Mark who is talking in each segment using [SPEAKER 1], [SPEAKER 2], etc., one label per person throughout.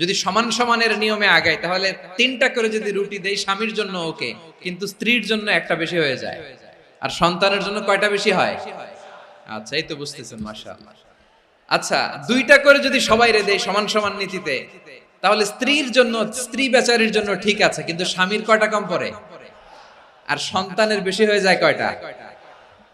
[SPEAKER 1] যদি সমান সমানের নিয়মে আগায়, তাহলে তিনটা করে যদি রুটি দেয় স্বামীর জন্য ওকে, কিন্তু স্ত্রীর জন্য একটা বেশি হয়ে যায়। আর সন্তানের জন্য কয়টা বেশি হয়? আচ্ছা এই তো বুঝতেছেন, মাশাআল্লাহ। আচ্ছা দুইটা করে যদি সবাই রে দেয় সমান সমান নীতিতে, তাহলে স্ত্রীর জন্য, স্ত্রী বেচারির জন্য ঠিক আছে, কিন্তু স্বামীর কয়টা কম পড়ে? আর সন্তানের বেশি হয়ে যায় কয়টা?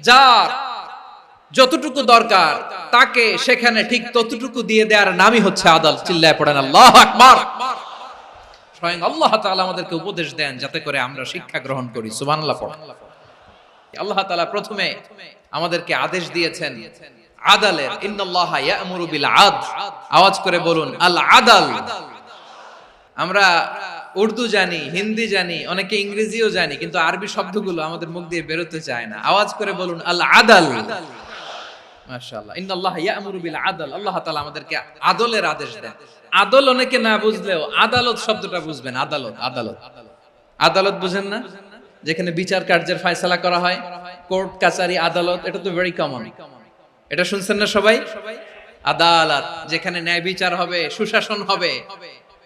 [SPEAKER 1] যার যতটুকু দরকার, তাকে সেখানে ঠিক ততটুকু দিয়ে দেওয়ার নামই হচ্ছে আদাল। চিল্লায় পড়েন, আল্লাহ আকবার। স্বয়ং আল্লাহ তাআলা আমাদেরকে উপদেশ দেন যাতে করে আমরা শিক্ষা গ্রহণ করি। সুবহানাল্লাহ আল্লাহ তাআলা প্রথমে আমাদেরকে আদেশ দিয়েছেন, আদালের, ইন্নাল্লাহ ইয়া'মুরু বিল আদ আওয়াজ করে বলুন, আল আদাল। আমরা উর্দু জানি, হিন্দি জানি, অনেকে ইংরেজিও জানি, কিন্তু আরবি শব্দগুলো আমাদের মুখ দিয়ে বেরোতে চায় না। আওয়াজ করে বলুন আল্লাহ আদল আদালত বুঝেন না? যেখানে বিচার কার্যের ফয়সালা করা হয়, কোর্ট কাচারি আদালত, এটা তো ভেরি কমন এটা শুনছেন না সবাই? আদালত, যেখানে ন্যায় বিচার হবে, সুশাসন হবে।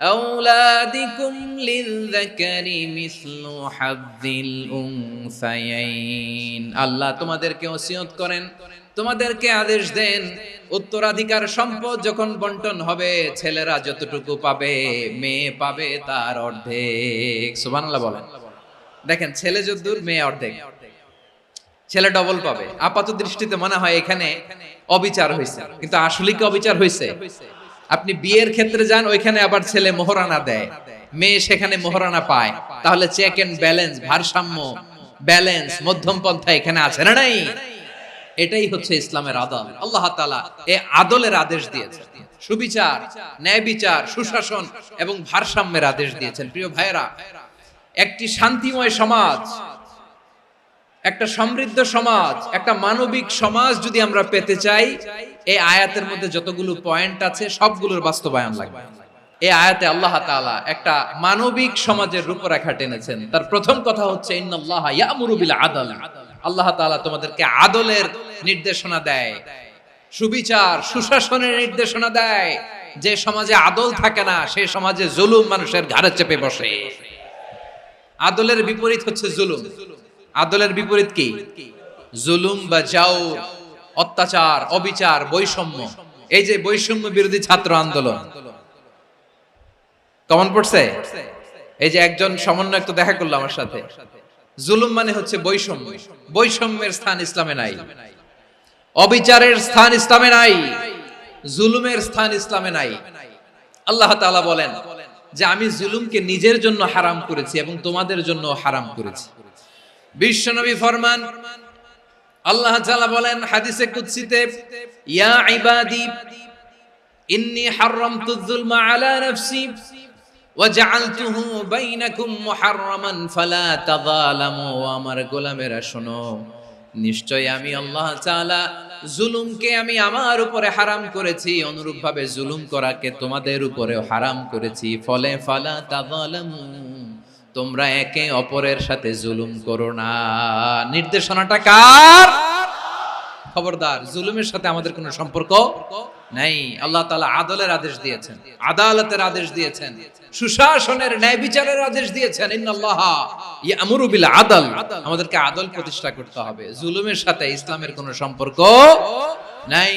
[SPEAKER 1] আওলাদিকুম লিযযাকারি মিসলু হাযযিল উনসায়াইন আল্লাহ তোমাদেরকে ওসিয়ত করেন, তোমাদেরকে আদেশ দেন, উত্তরাধিকার সম্পদ যখন বন্টন হবে, ছেলেরা যতটুকু পাবে, মেয়ে পাবে তার অর্ধেক। সুবহানাল্লাহ বলেন। দেখেন, ছেলে যদ্দূর, মেয়ে অর্ধেক। ছেলে ডবল পাবে। আপাত দৃষ্টিতে মনে হয় এখানে অবিচার হয়েছে কিন্তু আসলে কি অবিচার হয়েছে আপনি বিয়ের ক্ষেত্রে যান, ওইখানে আবার ছেলে মোহরানা দেয়। মেয়ে সেখানে মোহরানা পায়। তাহলে চেক এন্ড ব্যালেন্স ভারসাম্য ব্যালেন্স মধ্যম পন্থা এখানে আছে না নাই? এটাই হচ্ছে ইসলামের আদল। আল্লাহ তাআলা এ আদলের আদেশ দিয়েছেন। সুবিচার ন্যায় বিচার সুশাসন এবং ভারসাম্যের আদেশ দিয়েছেন। প্রিয় ভাইয়েরা, একটি শান্তিময় সমাজ একটা সমৃদ্ধ সমাজ, একটা মানবিক সমাজ যদি আমরা পেতে চাই, এই আয়াতের মধ্যে যতগুলো পয়েন্ট আছে, সবগুলোর বাস্তবায়ন লাগবে। এই আয়াতে আল্লাহ তাআলা একটা মানবিক সমাজের রূপরেখা টেনেছেন। তার প্রথম কথা হচ্ছে, ইন্নাল্লাহ ইয়ামুরু বিল আদল। আল্লাহ তাআলা তোমাদেরকে আদলের নির্দেশনা দেয়, সুবিচার, সুশাসনের নির্দেশনা দেয়। যে সমাজে আদল থাকে না সেই সমাজে জুলুম মানুষের ঘাড়ে চেপে বসে। আদলের বিপরীত হচ্ছে জুলুম। আদলের বিপরীত কি? জুলুম বা জাউর অত্যাচার, অবিচার, বৈষম্য। এই যে বৈষম্য বিরোধী ছাত্র আন্দোলন। কমন পড়ছে? এই যে একজন সমন্বয়ক তো দেখা করল আমার সাথে। জুলুম মানে হচ্ছে বৈষম্য। বৈষম্যের স্থান ইসলামে নাই। অবিচারের স্থান ইসলামে নাই। জুলুমের স্থান ইসলামে নাই। আল্লাহ তাআলা বলেন যে আমি জুলুমকে নিজের জন্য হারাম করেছি এবং তোমাদের জন্য হারাম করেছি। বিশ্বনবী ফরমান, আল্লাহ তাআলা বলেন হাদিসে কুদসিতে, ইয়া ইবাদি, ইন্নী হারামতু যুলমা আলা নাফসি ওয়াজআলতুহু বাইনাকুম মুহাররামান ফালা তাযালামু। আমার গোলামেরা, শোনো নিশ্চয় আমি আল্লাহ তাআলা জুলুমকে আমি আমার উপরে হারাম করেছি, অনুরূপভাবে জুলুম করাকে তোমাদের উপরেও হারাম করেছি, ফলে ফালা তাযালামু। তোমরা একে অপরের সাথে জুলুম করো না। নির্দেশনাটা কার? খবরদার, জুলুমের সাথে আমাদের কোনো সম্পর্ক নাই। আল্লাহ তাআলা আদলের আদেশ দিয়েছেন, আদালতের আদেশ দিয়েছেন, সুশাসনের ন্যায় বিচারের আদেশ দিয়েছেন। আদল। আমাদেরকে আদল প্রতিষ্ঠা করতে হবে। জুলুমের সাথে ইসলামের কোনো সম্পর্ক নাই।